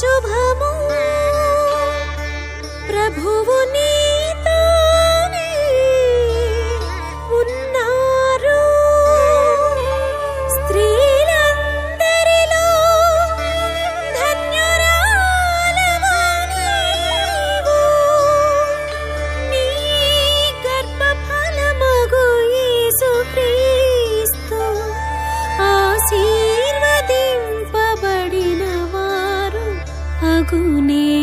শোভা कुने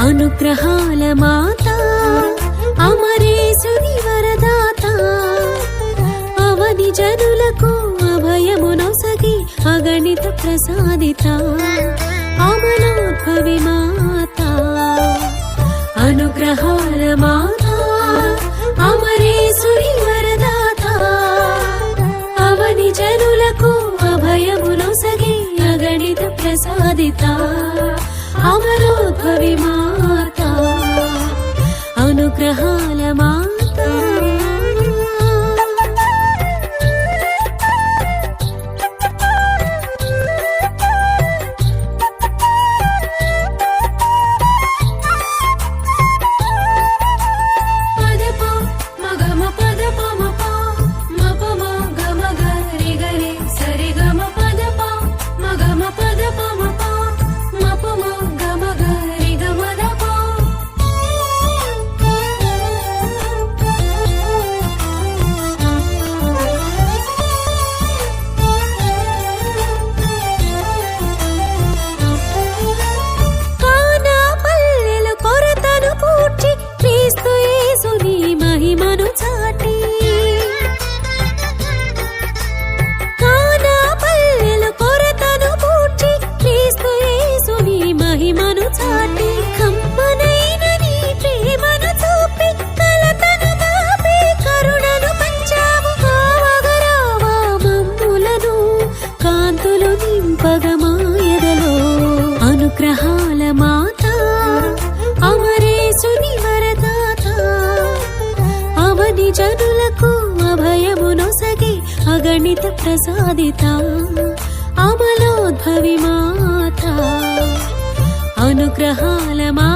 అనుగ్రహాల మాత అమరేశుని వరదాత. అవని జనులకు అభయమునొసగి అగణిత ప్రసాదిత అమలోద్భవి మాత అనుగ్రహాల మాత ప్రసాదిత అమలోద్భవి మాత అనుగ్రహాల మా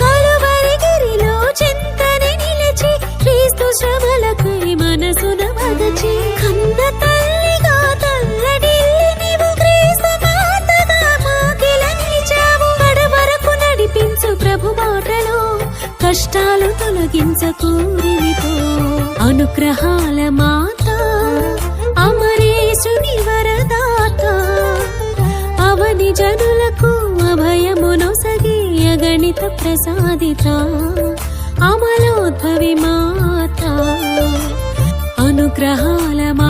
కలువరిగిరిలో చింతని నిలచి క్రీస్తు శ్రమలకై మనసున వగచి కన్న తల్లిగా తల్లడిల్లి నీవు క్రీస్తు మాతగా మాకిల నిలిచావు. కడవరకు నడిపించు ప్రభు మాటలో కష్టాలు తొలగించకూరితో అనుగ్రహాల మాత అమరి జనులకు అభయమును అభయమునొసగి అగణిత ప్రసాదిత అమలోద్భవి మాత అనుగ్రహాల మా